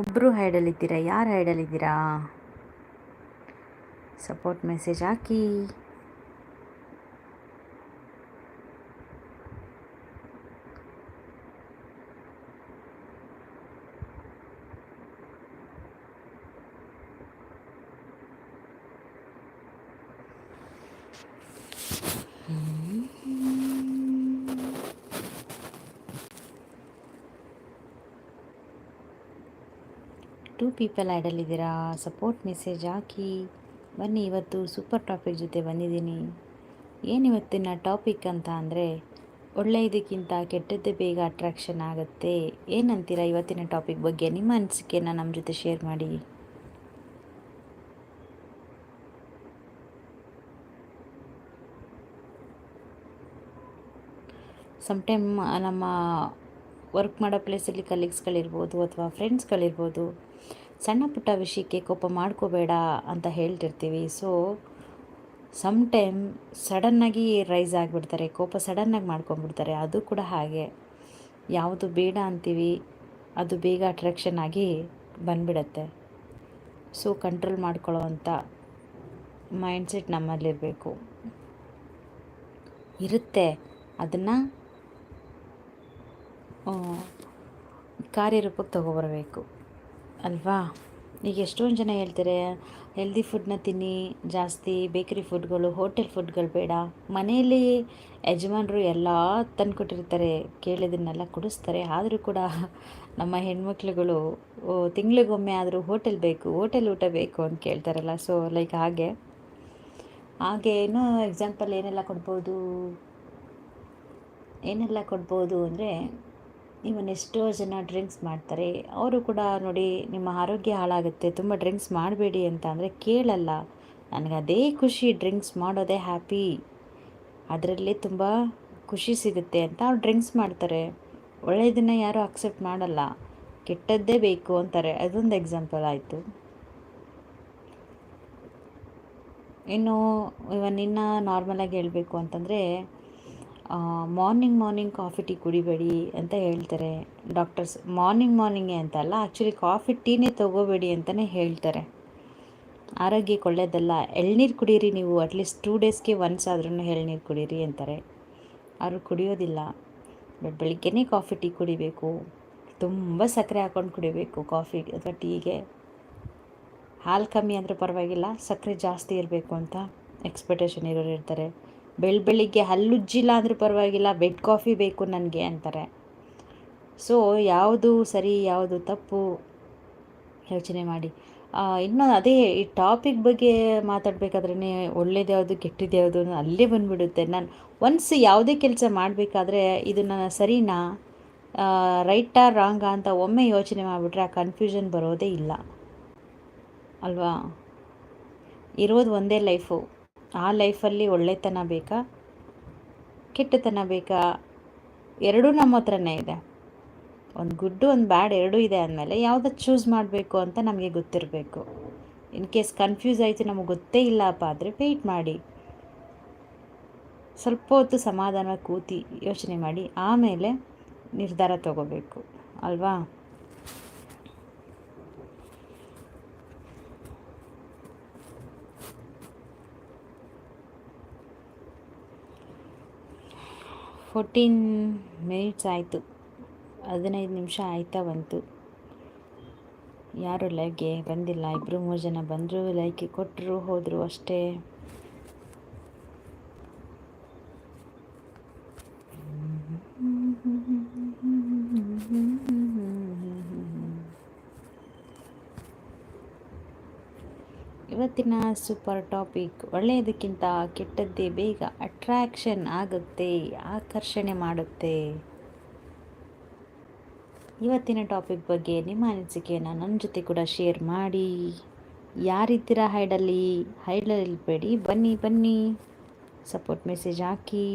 ಒಬ್ಬರು ಹೈಡಲ್ಲಿದ್ದೀರಾ ಯಾರು ಹೈಡಲ್ಲಿದ್ದೀರಾ ಸಪೋರ್ಟ್ ಮೆಸೇಜ್ ಹಾಕಿ. ಟೂ ಪೀಪಲ್ ಆ್ಯಡಲ್ಲಿದ್ದೀರಾ ಸಪೋರ್ಟ್ ಮೆಸೇಜ್ ಹಾಕಿ. ಬನ್ನಿ, ಇವತ್ತು ಸೂಪರ್ ಟಾಪಿಕ್ ಜೊತೆ ಬಂದಿದ್ದೀನಿ. ಏನು ಇವತ್ತಿನ ಟಾಪಿಕ್ ಅಂತ ಅಂದರೆ ಒಳ್ಳೆಯದಕ್ಕಿಂತ ಕೆಟ್ಟದ್ದೇ ಬೇಗ ಅಟ್ರಾಕ್ಷನ್ ಆಗುತ್ತೆ. ಏನಂತೀರಾ ಇವತ್ತಿನ ಟಾಪಿಕ್ ಬಗ್ಗೆ? ನಿಮ್ಮ ಅನಿಸಿಕೆನ ನಮ್ಮ ಜೊತೆ ಶೇರ್ ಮಾಡಿ. ಸಮ್ಟೈಮ್ ನಮ್ಮ ವರ್ಕ್ ಮಾಡೋ ಪ್ಲೇಸಲ್ಲಿ ಕಲೀಗ್ಸ್ಗಳಿರ್ಬೋದು ಅಥವಾ ಫ್ರೆಂಡ್ಸ್ಗಳಿರ್ಬೋದು ಸಣ್ಣ ಪುಟ್ಟ ವಿಷಯಕ್ಕೆ ಕೋಪ ಮಾಡ್ಕೋಬೇಡ ಅಂತ ಹೇಳ್ತಿರ್ತೀವಿ. ಸೊ ಸಮ್ ಟೈಮ್ ಸಡನ್ನಾಗಿ ರೈಸ್ ಆಗಿಬಿಡ್ತಾರೆ, ಕೋಪ ಸಡನ್ನಾಗಿ ಮಾಡ್ಕೊಂಡ್ಬಿಡ್ತಾರೆ. ಅದು ಕೂಡ ಹಾಗೆ. ಯಾವುದು ಬೇಡ ಅಂತೀವಿ, ಅದು ಬೇಗ ಅಟ್ರಾಕ್ಷನ್ ಆಗಿ ಬಂದ್ಬಿಡತ್ತೆ. ಸೊ ಕಂಟ್ರೋಲ್ ಮಾಡ್ಕೊಳ್ಳೋ ಅಂಥ ಮೈಂಡ್ಸೆಟ್ ನಮ್ಮಲ್ಲಿರಬೇಕು. ಇರುತ್ತೆ. ಅದನ್ನು ಕಾರ್ಯರೂಪಕ್ಕೆ ತೊಗೊಬರಬೇಕು. ಅಲ್ವಾ? ಈಗ ಎಷ್ಟೊಂದು ಜನ ಹೇಳ್ತಾರೆ ಹೆಲ್ದಿ ಫುಡ್ನ ತಿನ್ನಿ, ಜಾಸ್ತಿ ಬೇಕರಿ ಫುಡ್ಗಳು, ಹೋಟೆಲ್ ಫುಡ್ಗಳು ಬೇಡ. ಮನೆಯಲ್ಲಿ ಯಜಮಾನರು ಎಲ್ಲ ತಂದುಕೊಟ್ಟಿರ್ತಾರೆ, ಕೇಳಿದನ್ನೆಲ್ಲ ಕುಡಿಸ್ತಾರೆ. ಆದರೂ ಕೂಡ ನಮ್ಮ ಹೆಣ್ಮಕ್ಳುಗಳು ತಿಂಗಳಿಗೊಮ್ಮೆ ಆದರೂ ಹೋಟೆಲ್ ಬೇಕು, ಹೋಟೆಲ್ ಊಟ ಬೇಕು ಅಂತ ಕೇಳ್ತಾರಲ್ಲ. ಸೊ ಲೈಕ್ ಹಾಗೆ. ಹಾಗೆ ಇನ್ನೂ ಎಕ್ಸಾಂಪಲ್ ಏನೆಲ್ಲ ಕೊಡ್ಬೋದು? ಏನೆಲ್ಲ ಕೊಡ್ಬೋದು ಅಂದರೆ ಇವನ್ ಎಷ್ಟೋ ಜನ ಡ್ರಿಂಕ್ಸ್ ಮಾಡ್ತಾರೆ. ಅವರು ಕೂಡ ನೋಡಿ, ನಿಮ್ಮ ಆರೋಗ್ಯ ಹಾಳಾಗುತ್ತೆ, ತುಂಬ ಡ್ರಿಂಕ್ಸ್ ಮಾಡಬೇಡಿ ಅಂತ ಅಂದರೆ ಕೇಳಲ್ಲ. ನನಗೆ ಅದೇ ಖುಷಿ ಡ್ರಿಂಕ್ಸ್ ಮಾಡೋದೇ ಹ್ಯಾಪಿ ಅದರಲ್ಲಿ ತುಂಬ ಖುಷಿ ಸಿಗುತ್ತೆ ಅಂತ ಅವ್ರು ಡ್ರಿಂಕ್ಸ್ ಮಾಡ್ತಾರೆ. ಒಳ್ಳೆಯದನ್ನು ಯಾರೂ ಅಕ್ಸೆಪ್ಟ್ ಮಾಡಲ್ಲ. ಕೆಟ್ಟದ್ದೇ ಬೇಕು ಅಂತಾರೆ. ಅದೊಂದು ಎಕ್ಸಾಂಪಲ್ ಆಯಿತು. ಇನ್ನು ಇವನ್ ನಾರ್ಮಲಾಗಿ ಹೇಳಬೇಕು ಅಂತಂದರೆ ಮಾರ್ನಿಂಗ್ ಮಾರ್ನಿಂಗ್ ಕಾಫಿ ಟೀ ಕುಡಿಬೇಡಿ ಅಂತ ಹೇಳ್ತಾರೆ. ಡಾಕ್ಟರ್ಸ್ ಮಾರ್ನಿಂಗ್ ಮಾರ್ನಿಂಗೇ ಅಂತಲ್ಲ ಆ್ಯಕ್ಚುಲಿ ಕಾಫಿ ಟೀನೇ ತೊಗೋಬೇಡಿ ಅಂತಲೇ ಹೇಳ್ತಾರೆ. ಆರೋಗ್ಯಕ್ಕೆ ಒಳ್ಳೆಯದಲ್ಲ ಎಳ್ನೀರು ಕುಡೀರಿ ನೀವು ಅಟ್ಲೀಸ್ಟ್ ಟೂ ಡೇಸ್ಗೆ ಒನ್ಸ್ ಆದ್ರೂ ಎಳ್ನೀರು ಕುಡೀರಿ ಅಂತಾರೆ. ಅವರು ಕುಡಿಯೋದಿಲ್ಲ. ಬಟ್ ಬೆಳಿಗ್ಗೆನೇ ಕಾಫಿ ಟೀ ಕುಡಿಬೇಕು. ತುಂಬ ಸಕ್ಕರೆ ಹಾಕ್ಕೊಂಡು ಕುಡಿಬೇಕು ಕಾಫಿ ಅಥವಾ ಟೀಗೆ ಹಾಲು ಕಮ್ಮಿ ಅಂದರೆ ಪರವಾಗಿಲ್ಲ, ಸಕ್ಕರೆ ಜಾಸ್ತಿ ಇರಬೇಕು ಅಂತ ಎಕ್ಸ್ಪೆಕ್ಟೇಷನ್ ಇರೋರು ಇರ್ತಾರೆ. ಬೆಳ್ ಬೆಳಿಗ್ಗೆ ಹಲ್ಲುಜ್ಜಿಲ್ಲ ಅಂದರೂ ಪರವಾಗಿಲ್ಲ, ಬೆಡ್ ಕಾಫಿ ಬೇಕು ನನಗೆ ಅಂತಾರೆ. ಸೊ ಯಾವುದು ಸರಿ, ಯಾವುದು ತಪ್ಪು ಯೋಚನೆ ಮಾಡಿ. ಇನ್ನು ಅದೇ ಈ ಟಾಪಿಕ್ ಬಗ್ಗೆ ಮಾತಾಡಬೇಕಾದ್ರೆ ಒಳ್ಳೇದು ಯಾವುದು ಯಾವುದು ಅಲ್ಲೇ ಬಂದುಬಿಡುತ್ತೆ. ನಾನು ಒನ್ಸ್ ಯಾವುದೇ ಕೆಲಸ ಮಾಡಬೇಕಾದ್ರೆ ಇದು ನನ್ನ ಸರಿನಾ ರೈಟಾ ರಾಂಗಾ ಅಂತ ಒಮ್ಮೆ ಯೋಚನೆ ಮಾಡಿಬಿಟ್ರೆ ಆ ಕನ್ಫ್ಯೂಷನ್ ಬರೋದೇ ಇಲ್ಲ. ಅಲ್ವಾ? ಇರೋದು ಒಂದೇ ಲೈಫು ಆ ಲೈಫಲ್ಲಿ ಒಳ್ಳೆತನ ಬೇಕಾ? ಕೆಟ್ಟತನ ಬೇಕಾ? ಎರಡೂ ನಮ್ಮ ಹತ್ರನೇ ಇದೆ. ಒಂದು ಗುಡ್ಡು, ಒಂದು ಬ್ಯಾಡ್ ಎರಡೂ ಇದೆ ಅಂದಮೇಲೆ ಯಾವುದೋ ಚೂಸ್ ಮಾಡಬೇಕು ಅಂತ ನಮಗೆ ಗೊತ್ತಿರಬೇಕು. ಇನ್ ಕೇಸ್ ಕನ್ಫ್ಯೂಸ್ ಆಯಿತು, ನಮಗೆ ಗೊತ್ತೇ ಇಲ್ಲಪ್ಪ ಆದರೆ ವೆಯ್ಟ್ ಮಾಡಿ. ಸ್ವಲ್ಪ ಹೊತ್ತು ಸಮಾಧಾನವಾಗಿ ಕೂತಿ ಯೋಚನೆ ಮಾಡಿ. ಆಮೇಲೆ ನಿರ್ಧಾರ ತಗೋಬೇಕು. ಅಲ್ವಾ? ಫೋರ್ಟೀನ್ ಮಿನಿಟ್ಸ್ ಆಯಿತು. ಹದಿನೈದು ನಿಮಿಷ ಆಯ್ತಾ ಬಂತು. ಯಾರು ಲೈಕ್ಗೆ ಬಂದಿಲ್ಲ. ಇಬ್ಬರು ಮೂರು ಜನ ಬಂದರು ಲೈಕ್ ಕೊಟ್ಟರು ಹೋದರು ಅಷ್ಟೇ. ಇವತ್ತಿನ ಸೂಪರ್ ಟಾಪಿಕ್ ಒಳ್ಳೆಯದಕ್ಕಿಂತ ಕೆಟ್ಟದ್ದೇ ಬೇಗ ಅಟ್ರ್ಯಾಕ್ಷನ್ ಆಗುತ್ತೆ, ಆಕರ್ಷಣೆ ಮಾಡುತ್ತೆ. ಇವತ್ತಿನ ಟಾಪಿಕ್ ಬಗ್ಗೆ ನಿಮ್ಮ ಅನಿಸಿಕೆಯನ್ನು ನನ್ನ ಜೊತೆ ಕೂಡ ಶೇರ್ ಮಾಡಿ. ಯಾರಿದ್ದೀರಾ ಹೈಡಲ್ಲಿ? ಹೈಡಲ್ಲಿ ಬೇಡಿ ಬನ್ನಿ ಬನ್ನಿ. ಸಪೋರ್ಟ್ ಮೆಸೇಜ್ ಹಾಕಿ.